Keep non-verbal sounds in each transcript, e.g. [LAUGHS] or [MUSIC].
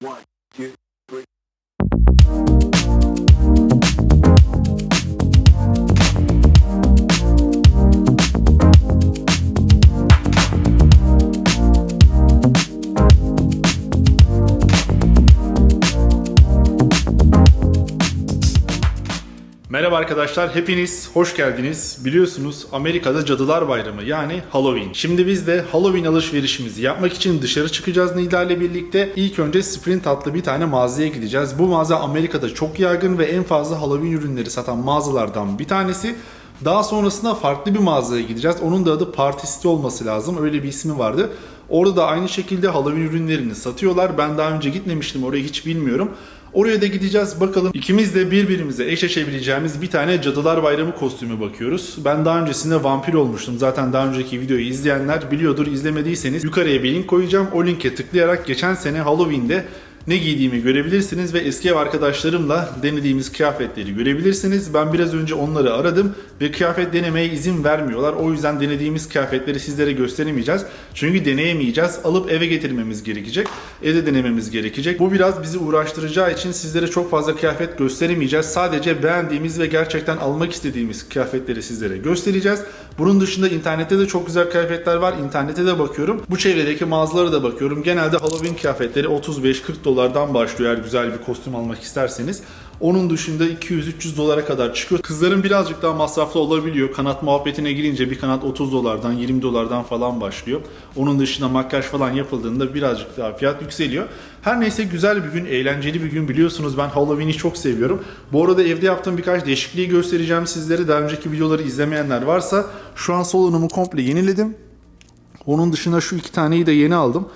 One, Merhaba arkadaşlar, hepiniz hoş geldiniz. Biliyorsunuz Amerika'da Cadılar Bayramı yani Halloween. Şimdi biz de Halloween alışverişimizi yapmak için dışarı çıkacağız Nida ile birlikte. İlk önce Sprint adlı bir tane mağazaya gideceğiz. Bu mağaza Amerika'da çok yaygın ve en fazla Halloween ürünleri satan mağazalardan bir tanesi. Daha sonrasında farklı bir mağazaya gideceğiz. Onun da adı Party City olması lazım. Öyle bir ismi vardı. Orada da aynı şekilde Halloween ürünlerini satıyorlar. Ben daha önce gitmemiştim oraya hiç bilmiyorum. Oraya da gideceğiz bakalım. İkimiz de birbirimize eşleşebileceğimiz bir tane Cadılar Bayramı kostümü bakıyoruz. Ben daha öncesinde vampir olmuştum. Zaten daha önceki videoyu izleyenler biliyordur. İzlemediyseniz yukarıya bir link koyacağım. O linke tıklayarak geçen sene Halloween'de ne giydiğimi görebilirsiniz ve eski ev arkadaşlarımla denediğimiz kıyafetleri görebilirsiniz. Ben biraz önce onları aradım ve kıyafet denemeye izin vermiyorlar. O yüzden denediğimiz kıyafetleri sizlere gösteremeyeceğiz. Çünkü deneyemeyeceğiz. Alıp eve getirmemiz gerekecek. Evde denememiz gerekecek. Bu biraz bizi uğraştıracağı için sizlere çok fazla kıyafet gösteremeyeceğiz. Sadece beğendiğimiz ve gerçekten almak istediğimiz kıyafetleri sizlere göstereceğiz. Bunun dışında internette de çok güzel kıyafetler var. İnternete de bakıyorum. Bu çevredeki mağazalara da bakıyorum. Genelde Halloween kıyafetleri 35-40 dolardan başlıyor eğer güzel bir kostüm almak isterseniz. Onun dışında 200-300 dolara kadar çıkıyor. Kızların birazcık daha masraflı olabiliyor. Kanat muhabbetine girince bir kanat 30 dolardan 20 dolardan falan başlıyor. Onun dışında makyaj falan yapıldığında birazcık daha fiyat yükseliyor. Her neyse güzel bir gün, eğlenceli bir gün. Biliyorsunuz ben Halloween'i çok seviyorum. Bu arada evde yaptığım birkaç değişikliği göstereceğim sizlere. Daha önceki videoları izlemeyenler varsa şu an salonumu komple yeniledim. Onun dışında şu iki taneyi de yeni aldım.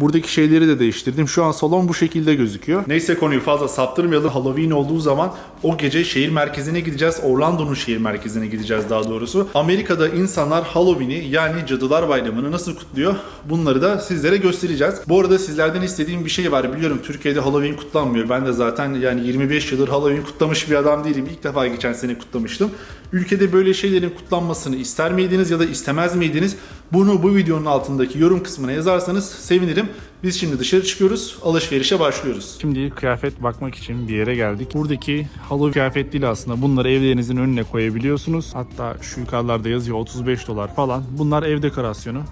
Buradaki şeyleri de değiştirdim. Şu an salon bu şekilde gözüküyor. Neyse konuyu fazla saptırmayalım. Halloween olduğu zaman o gece şehir merkezine gideceğiz. Orlando'nun şehir merkezine gideceğiz daha doğrusu. Amerika'da insanlar Halloween'i yani Cadılar Bayramı'nı nasıl kutluyor? Bunları da sizlere göstereceğiz. Bu arada sizlerden istediğim bir şey var. Biliyorum Türkiye'de Halloween kutlanmıyor. Ben de zaten yani 25 yıldır Halloween kutlamış bir adam değilim. İlk defa geçen sene kutlamıştım. Ülkede böyle şeylerin kutlanmasını ister miydiniz ya da istemez miydiniz? Bunu bu videonun altındaki yorum kısmına yazarsanız sevinirim. Biz şimdi dışarı çıkıyoruz, alışverişe başlıyoruz. Şimdi kıyafet bakmak için bir yere geldik. Buradaki Halloween kıyafet değil aslında. Bunları evlerinizin önüne koyabiliyorsunuz. Hatta şu yukarılarda yazıyor 35 dolar falan. Bunlar ev dekorasyonu.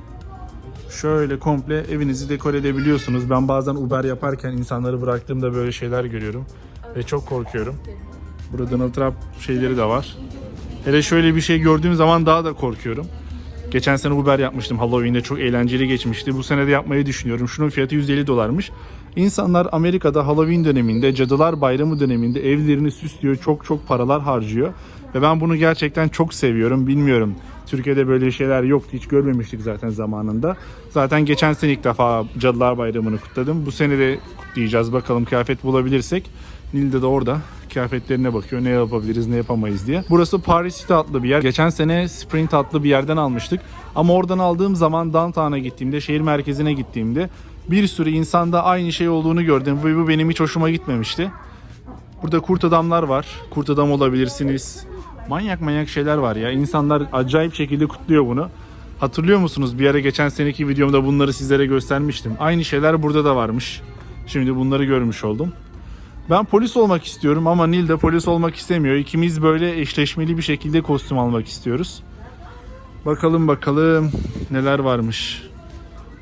Şöyle komple evinizi dekore edebiliyorsunuz. Ben bazen Uber yaparken insanları bıraktığımda böyle şeyler görüyorum. Ve çok korkuyorum. Burada Donald Trump şeyleri de var. Hele şöyle bir şey gördüğüm zaman daha da korkuyorum. Geçen sene Uber yapmıştım Halloween'de çok eğlenceli geçmişti. Bu sene de yapmayı düşünüyorum. Şunun fiyatı 150 dolarmış. İnsanlar Amerika'da Halloween döneminde, Cadılar Bayramı döneminde evlerini süslüyor. Çok çok paralar harcıyor. Ve ben bunu gerçekten çok seviyorum. Bilmiyorum. Türkiye'de böyle şeyler yoktu. Hiç görmemiştik zaten zamanında. Zaten geçen sene ilk defa Cadılar Bayramı'nı kutladım. Bu sene de kutlayacağız. Bakalım kıyafet bulabilirsek. Nilde de orada kıyafetlerine bakıyor. Ne yapabiliriz, ne yapamayız diye. Burası Paris City adlı bir yer. Geçen sene Sprint adlı bir yerden almıştık. Ama oradan aldığım zaman downtown'a gittiğimde, şehir merkezine gittiğimde bir sürü insanda aynı şey olduğunu gördüm. Ve bu benim hiç hoşuma gitmemişti. Burada kurt adamlar var. Kurt adam olabilirsiniz. Manyak manyak şeyler var ya. İnsanlar acayip şekilde kutluyor bunu. Hatırlıyor musunuz? Bir ara geçen seneki videomda bunları sizlere göstermiştim. Aynı şeyler burada da varmış. Şimdi bunları görmüş oldum. Ben polis olmak istiyorum ama Nil de polis olmak istemiyor. İkimiz böyle eşleşmeli bir şekilde kostüm almak istiyoruz. Bakalım bakalım neler varmış.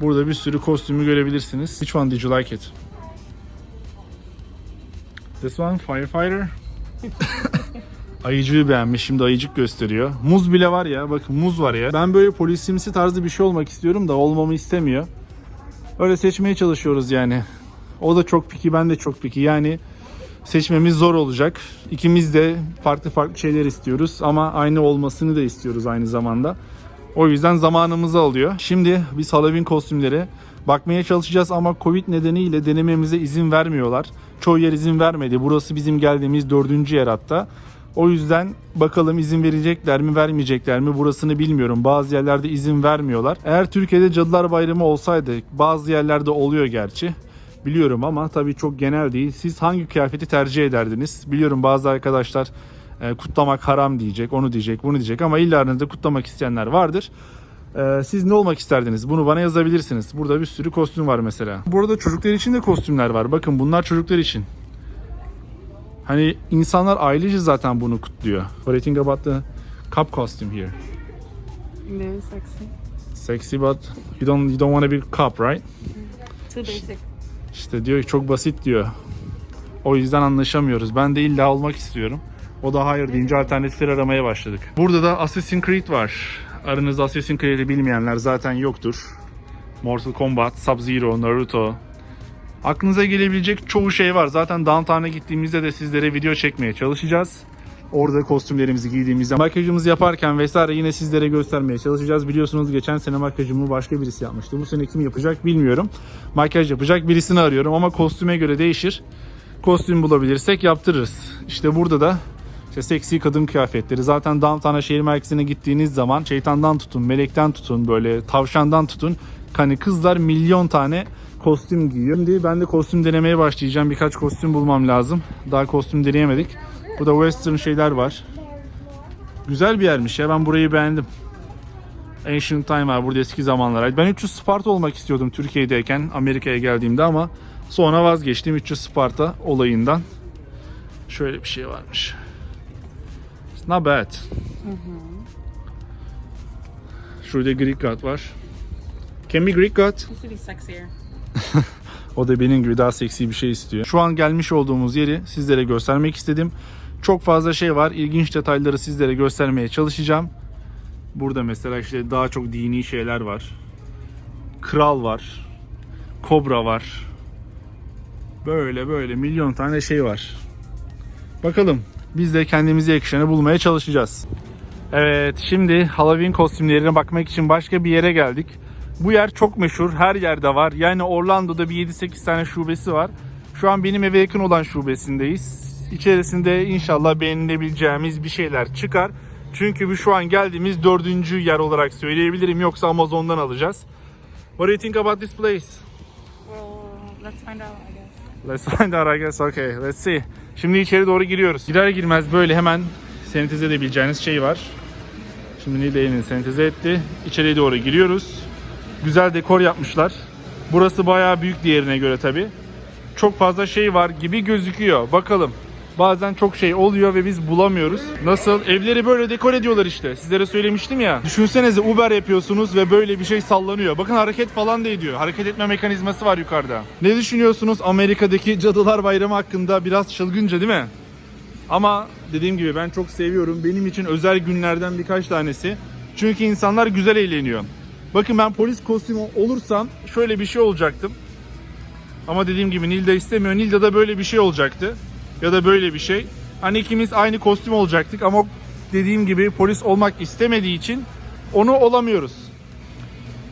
Burada bir sürü kostümü görebilirsiniz. Which one did you like it? This one, firefighter. [LAUGHS] Ayıcığı beğenmiş. Şimdi ayıcık gösteriyor. Muz bile var ya. Bakın muz var ya. Ben böyle polisimsi tarzı bir şey olmak istiyorum da olmamı istemiyor. Öyle seçmeye çalışıyoruz yani. O da çok piki, ben de çok piki. Yani seçmemiz zor olacak. İkimiz de farklı farklı şeyler istiyoruz ama aynı olmasını da istiyoruz aynı zamanda. O yüzden zamanımızı alıyor. Şimdi biz Halloween kostümleri bakmaya çalışacağız ama Covid nedeniyle denememize izin vermiyorlar. Çoğu yer izin vermedi. Burası bizim geldiğimiz dördüncü yer hatta. O yüzden bakalım izin verecekler mi vermeyecekler mi burasını bilmiyorum. Bazı yerlerde izin vermiyorlar. Eğer Türkiye'de Cadılar Bayramı olsaydı bazı yerlerde oluyor gerçi. Biliyorum ama tabii çok genel değil. Siz hangi kıyafeti tercih ederdiniz? Biliyorum bazı arkadaşlar e, kutlamak haram diyecek, onu diyecek, bunu diyecek ama illa aranızda kutlamak isteyenler vardır. Ee, siz ne olmak isterdiniz? Bunu bana yazabilirsiniz. Burada bir sürü kostüm var mesela. Burada çocuklar için de kostümler var. Bakın bunlar çocuklar için. Hani insanlar ailece zaten bunu kutluyor. What do you think about the cup costume here? Very sexy. Sexy but you don't you don't want to be cup, right? Too basic. İşte diyor ki çok basit diyor. O yüzden anlaşamıyoruz. Ben de illa olmak istiyorum. O da hayır deyince alternatifler aramaya başladık. Burada da Assassin's Creed var. Aranızda Assassin's Creed'i bilmeyenler zaten yoktur. Mortal Kombat, Sub-Zero, Naruto. Aklınıza gelebilecek çoğu şey var. Zaten Downtown'a gittiğimizde de sizlere video çekmeye çalışacağız. Orada kostümlerimizi giydiğimizde makyajımızı yaparken vesaire yine sizlere göstermeye çalışacağız. Biliyorsunuz geçen sene makyajımı başka birisi yapmıştı. Bu sene kim yapacak bilmiyorum. Makyaj yapacak birisini arıyorum ama kostüme göre değişir. Kostüm bulabilirsek yaptırırız. İşte burada da işte seksi kadın kıyafetleri. Zaten Downtown'a şehir merkezine gittiğiniz zaman şeytandan tutun, melekten tutun, böyle tavşandan tutun. Hani kızlar milyon tane kostüm giyiyor. Şimdi ben de kostüm denemeye başlayacağım. Birkaç kostüm bulmam lazım. Daha kostüm deneyemedik. Burada western şeyler var. Güzel bir yermiş ya. Ben burayı beğendim. Ancient Time var burada eski zamanlar. Ben 300 Sparta olmak istiyordum Türkiye'deyken Amerika'ya geldiğimde ama sonra vazgeçtim 300 Sparta olayından. Şöyle bir şey varmış. It's not bad. Şurada Greek God var. Can be Greek God. This would be sexier. [LAUGHS] O da benim gibi daha seksi bir şey istiyor. Şu an gelmiş olduğumuz yeri sizlere göstermek istedim. Çok fazla şey var. İlginç detayları sizlere göstermeye çalışacağım. Burada mesela işte daha çok dini şeyler var. Kral var. Kobra var. Böyle böyle milyon tane şey var. Bakalım biz de kendimize yakışanı bulmaya çalışacağız. Evet şimdi Halloween kostümlerine bakmak için başka bir yere geldik. Bu yer çok meşhur. Her yerde var. Yani Orlando'da bir 7-8 tane şubesi var. Şu an benim eve yakın olan şubesindeyiz. İçerisinde inşallah beğenilebileceğimiz bir şeyler çıkar. Çünkü bu şu an geldiğimiz dördüncü yer olarak söyleyebilirim. Yoksa Amazon'dan alacağız. What do you think about this place? Well, let's find out, I guess. Let's find out I guess. Okay, let's see. Şimdi içeri doğru giriyoruz. Girer girmez böyle hemen senteze edebileceğiniz şey var. Şimdi Nilay'ın senteze etti. İçeriye doğru giriyoruz. Güzel dekor yapmışlar. Burası bayağı büyük diğerine göre tabi. Çok fazla şey var gibi gözüküyor. Bakalım. Bazen çok şey oluyor ve biz bulamıyoruz. Nasıl? Evleri böyle dekor ediyorlar işte. Sizlere söylemiştim ya. Düşünsenize Uber yapıyorsunuz ve böyle bir şey sallanıyor. Bakın hareket falan da ediyor. Hareket etme mekanizması var yukarıda. Ne düşünüyorsunuz Amerika'daki Cadılar Bayramı hakkında? Biraz çılgınca değil mi? Ama dediğim gibi ben çok seviyorum. Benim için özel günlerden birkaç tanesi. Çünkü insanlar güzel eğleniyor. Bakın ben polis kostümü olursam şöyle bir şey olacaktım. Ama dediğim gibi Nilda istemiyor. Nilda'da böyle bir şey olacaktı. Ya da böyle bir şey. Hani ikimiz aynı kostüm olacaktık ama dediğim gibi polis olmak istemediği için onu olamıyoruz.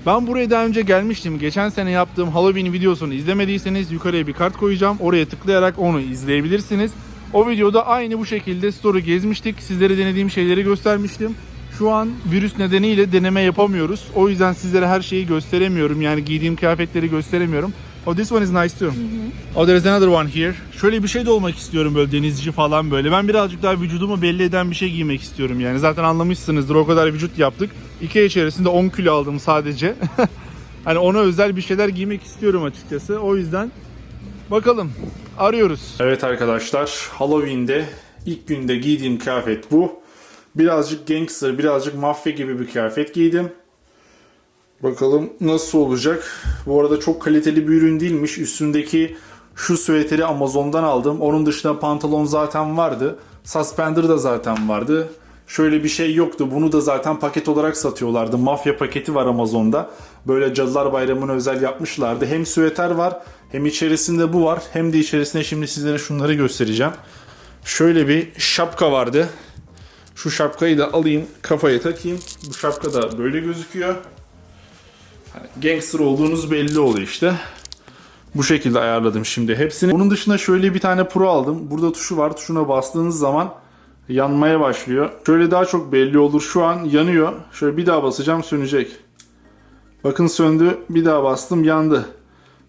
Ben buraya daha önce gelmiştim. Geçen sene yaptığım Halloween videosunu izlemediyseniz yukarıya bir kart koyacağım. Oraya tıklayarak onu izleyebilirsiniz. O videoda aynı bu şekilde story gezmiştik. Sizlere denediğim şeyleri göstermiştim. Şu an virüs nedeniyle deneme yapamıyoruz. O yüzden sizlere her şeyi gösteremiyorum. Yani giydiğim kıyafetleri gösteremiyorum. Oh this one is nice too. Oh there's another one here. Şöyle bir şey de olmak istiyorum böyle denizci falan böyle. Ben birazcık daha vücudumu belli eden bir şey giymek istiyorum yani. Zaten anlamışsınızdır o kadar vücut yaptık. İki ay içerisinde 10 kilo aldım sadece. [LAUGHS] hani ona özel bir şeyler giymek istiyorum açıkçası. O yüzden bakalım arıyoruz. Evet arkadaşlar Halloween'de ilk günde giydiğim kıyafet bu. Birazcık gangster, birazcık mafya gibi bir kıyafet giydim. Bakalım nasıl olacak. Bu arada çok kaliteli bir ürün değilmiş. Üstündeki şu süveteri Amazon'dan aldım. Onun dışında pantolon zaten vardı. Suspender da zaten vardı. Şöyle bir şey yoktu. Bunu da zaten paket olarak satıyorlardı. Mafya paketi var Amazon'da. Böyle Cadılar Bayramı'na özel yapmışlardı. Hem süveter var hem içerisinde bu var. Hem de içerisinde şimdi sizlere şunları göstereceğim. Şöyle bir şapka vardı. Şu şapkayı da alayım kafaya takayım. Bu şapka da böyle gözüküyor. Hani gangster olduğunuz belli oluyor işte. Bu şekilde ayarladım şimdi hepsini. Bunun dışında şöyle bir tane pro aldım. Burada tuşu var. Tuşuna bastığınız zaman yanmaya başlıyor. Şöyle daha çok belli olur. Şu an yanıyor. Şöyle bir daha basacağım sönecek. Bakın söndü. Bir daha bastım yandı.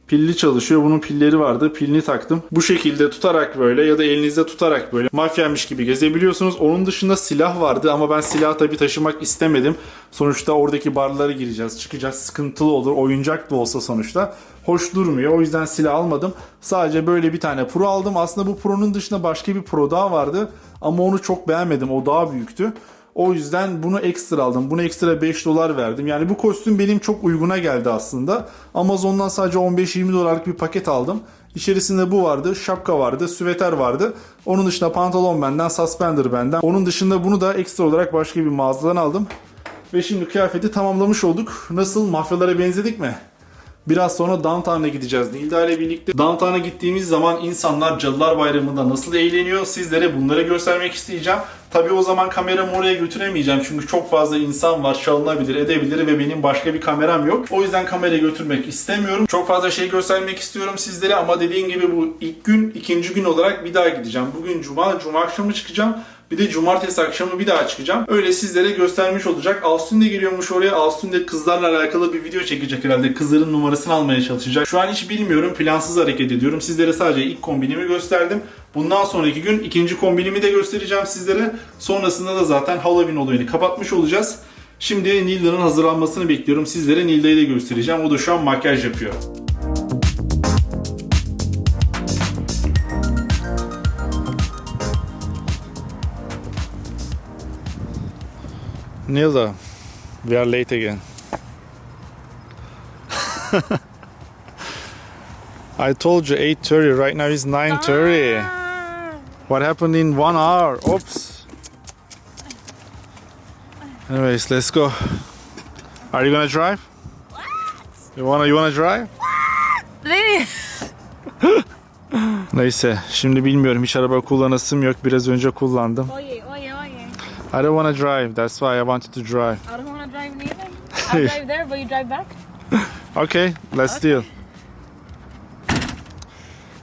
Pilli çalışıyor. Bunun pilleri vardı. Pilini taktım. Bu şekilde tutarak böyle ya da elinizde tutarak böyle mafyaymış gibi gezebiliyorsunuz. Onun dışında silah vardı ama ben silah tabii taşımak istemedim. Sonuçta oradaki barlara gireceğiz, çıkacağız. Sıkıntılı olur. Oyuncak da olsa sonuçta. Hoş durmuyor. O yüzden silah almadım. Sadece böyle bir tane pro aldım. Aslında bu pro'nun dışında başka bir pro daha vardı. Ama onu çok beğenmedim. O daha büyüktü. O yüzden bunu ekstra aldım. Bunu ekstra 5 dolar verdim. Yani bu kostüm benim çok uyguna geldi aslında. Amazon'dan sadece 15-20 dolarlık bir paket aldım. İçerisinde bu vardı, şapka vardı, süveter vardı. Onun dışında pantolon benden, suspender benden. Onun dışında bunu da ekstra olarak başka bir mağazadan aldım. Ve şimdi kıyafeti tamamlamış olduk. Nasıl? Mafyalara benzedik mi? Biraz sonra Downtown'a gideceğiz Nilda ile birlikte. Downtown'a gittiğimiz zaman insanlar Cadılar Bayramı'nda nasıl eğleniyor sizlere bunları göstermek isteyeceğim. Tabii o zaman kameramı oraya götüremeyeceğim çünkü çok fazla insan var çalınabilir edebilir ve benim başka bir kameram yok. O yüzden kamerayı götürmek istemiyorum. Çok fazla şey göstermek istiyorum sizlere ama dediğim gibi bu ilk gün ikinci gün olarak bir daha gideceğim. Bugün cuma, cuma akşamı çıkacağım. Bir de cumartesi akşamı bir daha çıkacağım. Öyle sizlere göstermiş olacak. Alstun de geliyormuş oraya. Alstun de kızlarla alakalı bir video çekecek herhalde. Kızların numarasını almaya çalışacak. Şu an hiç bilmiyorum. Plansız hareket ediyorum. Sizlere sadece ilk kombinimi gösterdim. Bundan sonraki gün ikinci kombinimi de göstereceğim sizlere. Sonrasında da zaten Halloween olayını kapatmış olacağız. Şimdi Nilda'nın hazırlanmasını bekliyorum. Sizlere Nilda'yı da göstereceğim. O da şu an makyaj yapıyor. Nilda, we are late again. [LAUGHS] I told you 8.30, right now it's 9.30. Ah. What happened in one hour? Oops. Anyways, let's go. Are you gonna drive? You wanna you wanna drive? Lady. [LAUGHS] Neyse, şimdi bilmiyorum. Hiç araba kullanasım yok. Biraz önce kullandım. Oye. I don't wanna drive. That's why I wanted to drive. I don't want to drive neither. [LAUGHS] I'll drive there, but you drive back. Okay, let's deal.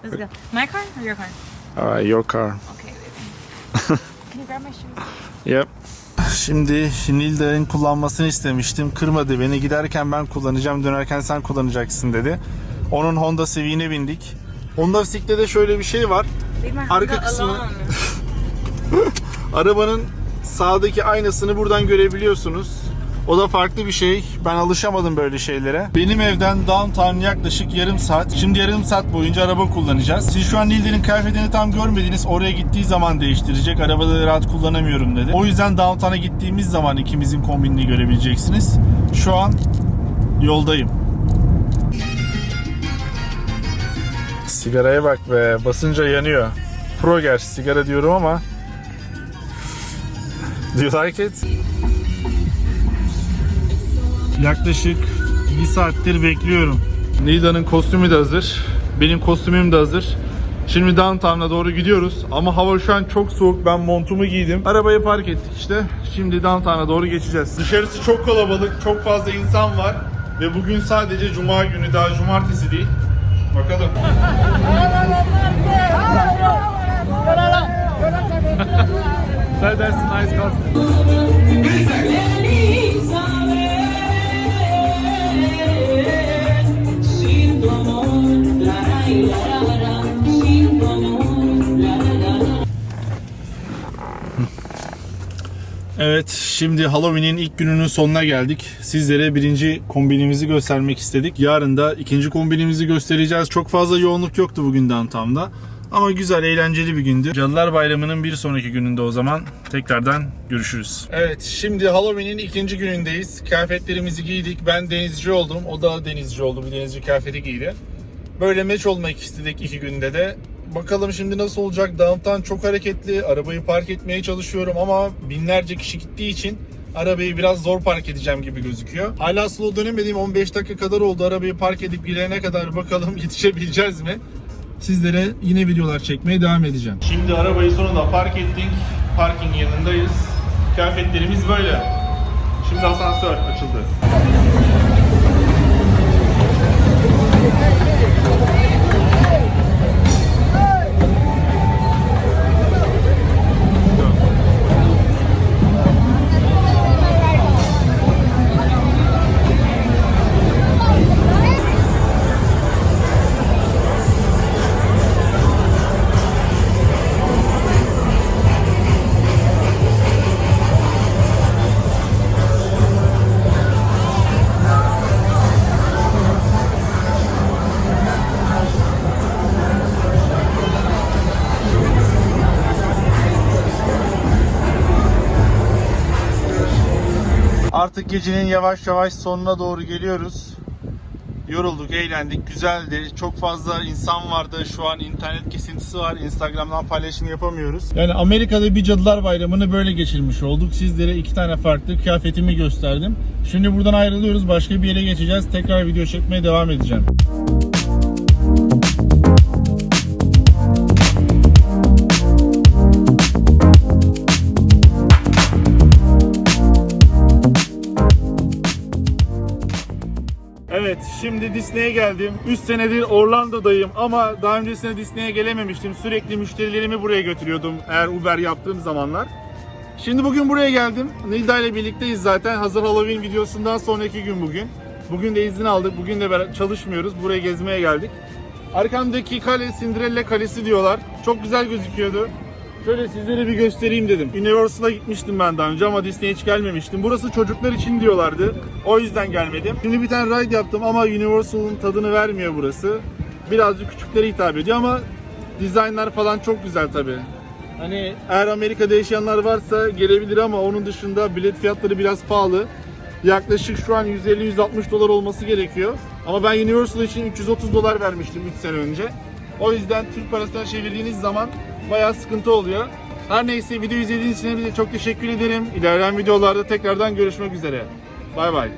Let's go. My car or your car? Alright, your car. Okay, baby. [LAUGHS] Can you grab my shoes? Yep. Şimdi Nilda'nın kullanmasını istemiştim. Kırmadı beni. Giderken ben kullanacağım, dönerken sen kullanacaksın dedi. Onun Honda Civic'ine bindik. Honda Civic'te de şöyle bir şey var. Leave my Arka Honda kısmı- alone. [LAUGHS] Arabanın sağdaki aynasını buradan görebiliyorsunuz. O da farklı bir şey. Ben alışamadım böyle şeylere. Benim evden downtown yaklaşık yarım saat. Şimdi yarım saat boyunca araba kullanacağız. Siz şu an Nilden'in kıyafetini tam görmediniz. Oraya gittiği zaman değiştirecek. Arabada rahat kullanamıyorum dedi. O yüzden downtown'a gittiğimiz zaman ikimizin kombinini görebileceksiniz. Şu an yoldayım. Sigaraya bak be. Basınca yanıyor. Pro gerçi sigara diyorum ama Do you like it? Yaklaşık bir saattir bekliyorum. Nida'nın kostümü de hazır. Benim kostümüm de hazır. Şimdi downtown'a doğru gidiyoruz. Ama hava şu an çok soğuk. Ben montumu giydim. Arabayı park ettik işte. Şimdi downtown'a doğru geçeceğiz. Dışarısı çok kalabalık. Çok fazla insan var. Ve bugün sadece cuma günü. Daha cumartesi değil. Bakalım. [LAUGHS] [LAUGHS] That's nice costume. Sin tu amor, la la y la la la, sin tu amor, la la la. Evet, şimdi Halloween'in ilk gününün sonuna geldik. Sizlere birinci kombinimizi göstermek istedik. Yarın da ikinci kombinimizi göstereceğiz. Çok fazla yoğunluk yoktu bugün downtown'da. Ama güzel, eğlenceli bir gündü. Cadılar Bayramı'nın bir sonraki gününde o zaman tekrardan görüşürüz. Evet, şimdi Halloween'in ikinci günündeyiz. Kıyafetlerimizi giydik. Ben denizci oldum. O da denizci oldu. Bir denizci kıyafeti giydi. Böyle meç olmak istedik iki günde de. Bakalım şimdi nasıl olacak? Downtown çok hareketli. Arabayı park etmeye çalışıyorum ama binlerce kişi gittiği için arabayı biraz zor park edeceğim gibi gözüküyor. Hala slow dönemediğim 15 dakika kadar oldu. Arabayı park edip gidene kadar bakalım [LAUGHS] yetişebileceğiz mi? Sizlere yine videolar çekmeye devam edeceğim. Şimdi arabayı sonunda park ettik. Parking yanındayız. Kıyafetlerimiz böyle. Şimdi asansör açıldı. Artık gecenin yavaş yavaş sonuna doğru geliyoruz. Yorulduk, eğlendik, güzeldi. Çok fazla insan vardı. Şu an internet kesintisi var. Instagram'dan paylaşım yapamıyoruz. Yani Amerika'da bir Cadılar Bayramı'nı böyle geçirmiş olduk. Sizlere iki tane farklı kıyafetimi gösterdim. Şimdi buradan ayrılıyoruz. Başka bir yere geçeceğiz. Tekrar video çekmeye devam edeceğim. Şimdi Disney'e geldim. 3 senedir Orlando'dayım ama daha öncesinde Disney'e gelememiştim. Sürekli müşterilerimi buraya götürüyordum eğer Uber yaptığım zamanlar. Şimdi bugün buraya geldim. Nilda ile birlikteyiz zaten. Hazır Halloween videosundan sonraki gün bugün. Bugün de izin aldık. Bugün de çalışmıyoruz. Buraya gezmeye geldik. Arkamdaki kale Cinderella Kalesi diyorlar. Çok güzel gözüküyordu. Şöyle sizlere bir göstereyim dedim. Universal'a gitmiştim ben daha önce ama Disney'e hiç gelmemiştim. Burası çocuklar için diyorlardı. O yüzden gelmedim. Şimdi bir tane ride yaptım ama Universal'ın tadını vermiyor burası. Birazcık küçüklere hitap ediyor ama dizaynlar falan çok güzel tabii. Hani eğer Amerika'da yaşayanlar varsa gelebilir ama onun dışında bilet fiyatları biraz pahalı. Yaklaşık şu an 150-160 dolar olması gerekiyor. Ama ben Universal için 330 dolar vermiştim 3 sene önce. O yüzden Türk parasına çevirdiğiniz zaman bayağı sıkıntı oluyor. Her neyse video izlediğiniz için hepinize çok teşekkür ederim. İlerleyen videolarda tekrardan görüşmek üzere. Bay bay.